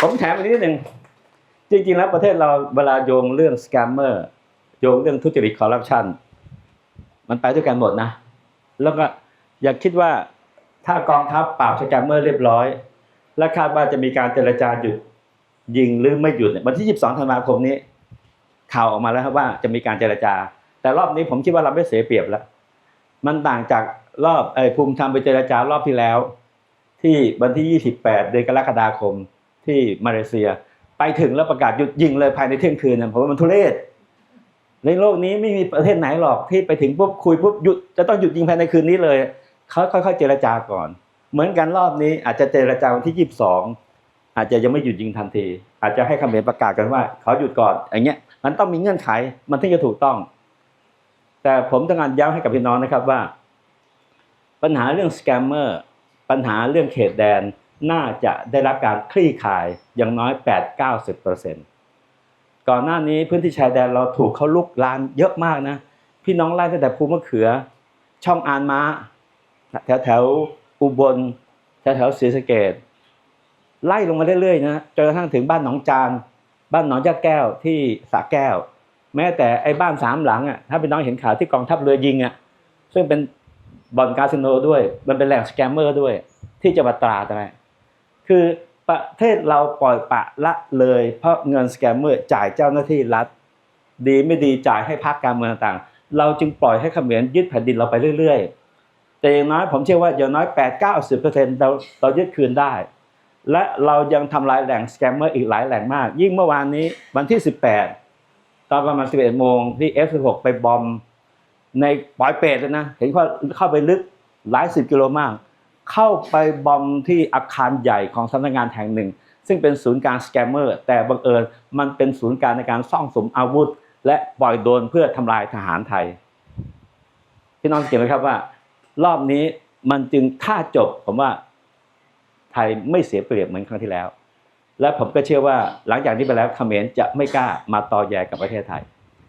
ผมแถมอีกนิดหนึ่งจริงๆแล้วประเทศเราเวลาโยงเรื่องสแกมเมอร์โยงเรื่องทุจริตคอร์รัปชันมันไปด้วยกันหมดนะ แล้วก็อย่าคิดว่าถ้ากองทัพปราบสแกมเมอร์เรียบร้อย และคาดว่าจะมีการเจรจาหยุดยิงหรือไม่หยุดเนี่ยวันที่ 22 ธันวาคมนี้ ข่าวออกมาแล้วครับว่าจะมีการเจรจา แต่รอบนี้ผมคิดว่าเราไม่เสียเปรียบแล้ว มันต่างจากรอบไอ้ภูมิธรรมไปเจรจารอบที่แล้ว ที่วันที่ 28 เดือนกรกฎาคม ที่มาเลเซีย ไปถึงแล้วประกาศหยุดยิงเลยภายในเที่ยงคืนนะผมว่ามันทุเรศในโลกนี้ไม่มีประเทศไหนหรอกที่ไปถึงปุ๊บคุยปุ๊บหยุดจะต้องหยุดยิงภายในคืนนี้เลยเขาค่อยๆเจรจาก่อน เหมือนกันรอบนี้อาจจะเจรจาวันที่22องอาจจะยังไม่หยุดยิงทันที อาจจะให้คำเห็นประกาศกันว่าเขอหยุดก่อนอย่างเงี้ยมันต้องมีเงื่อนไขมันถึงจะถูกต้อง แต่ผมต้องการย้ำให้กับพี่น้องนะครับว่า ปัญหาเรื่องสแกมเมอร์ปัญหาเรื่องเขตแดน น่าจะได้รับการคลี่คลายอย่างน้อย 8-90%ก่อนหน้านี้พื้นที่ชายแดนเราถูกเขาลุกลานเยอะมากนะ พี่น้องไล่ตั้งแต่ภูมะเขือ ช่องอานม้าแถวแถวอุบลแถวแถวศรีสะเกดไล่ลงมาเรื่อยๆนะจนกระทั่งถึงบ้านหนองจาน บ้านหนองยาแก้วที่สระแก้ว แม้แต่ไอ้บ้านสามหลังอะถ้าพี่น้องเห็นข่าวที่กองทัพเรือยิงอะซึ่งเป็นบ่อนคาสิโนด้วย มันเป็นแหล่งสแกมเมอร์ด้วย ที่จังหวัดตราดอะไร คือประเทศเราปล่อยปะละเลย เพราะเงินสแกมเมอร์จ่ายเจ้าหน้าที่รัฐ ดีไม่ดีจ่ายให้พรรคการเมืองต่างๆ เราจึงปล่อยให้เขมรยึดแผ่นดินเราไปเรื่อยๆ แต่อย่างน้อยผมเชื่อว่าอย่างน้อย8 9 0เปอร์เซ็นต์เราเรายึดคืนได้ และเรายังทำลายแหล่งสแกมเมอร์อีกหลายแหล่งมาก ยิ่งเมื่อวานนี้วันที่ 18 ตอนประมาณ 11 โมงที่ F16 ไปบอมในปอยเปตเลยนะเห็นว่าเข้าไปลึกหลายสิบกิโลมาก เข้าไปบอมที่อาคารใหญ่ของสำนักงานแห่งหนึ่ง ซึ่งเป็นศูนย์กางสแกมเมอร์ แต่บังเอิญมันเป็นศูนย์กางในการซ่องสมอาวุธ และปล่อยโดนเพื่อทำลายทหารไทยพี่น้องสังเห็นไหมครับว่า รอบนี้มันจึงถ้าจบผมว่าไทยไม่เสียเปรียบเหมือนครั้งที่แล้ว และผมก็เชื่อว่าหลังจากนี้ไปแล้วเขมรจะไม่กล้ามาต่อแยกับประเทศไทย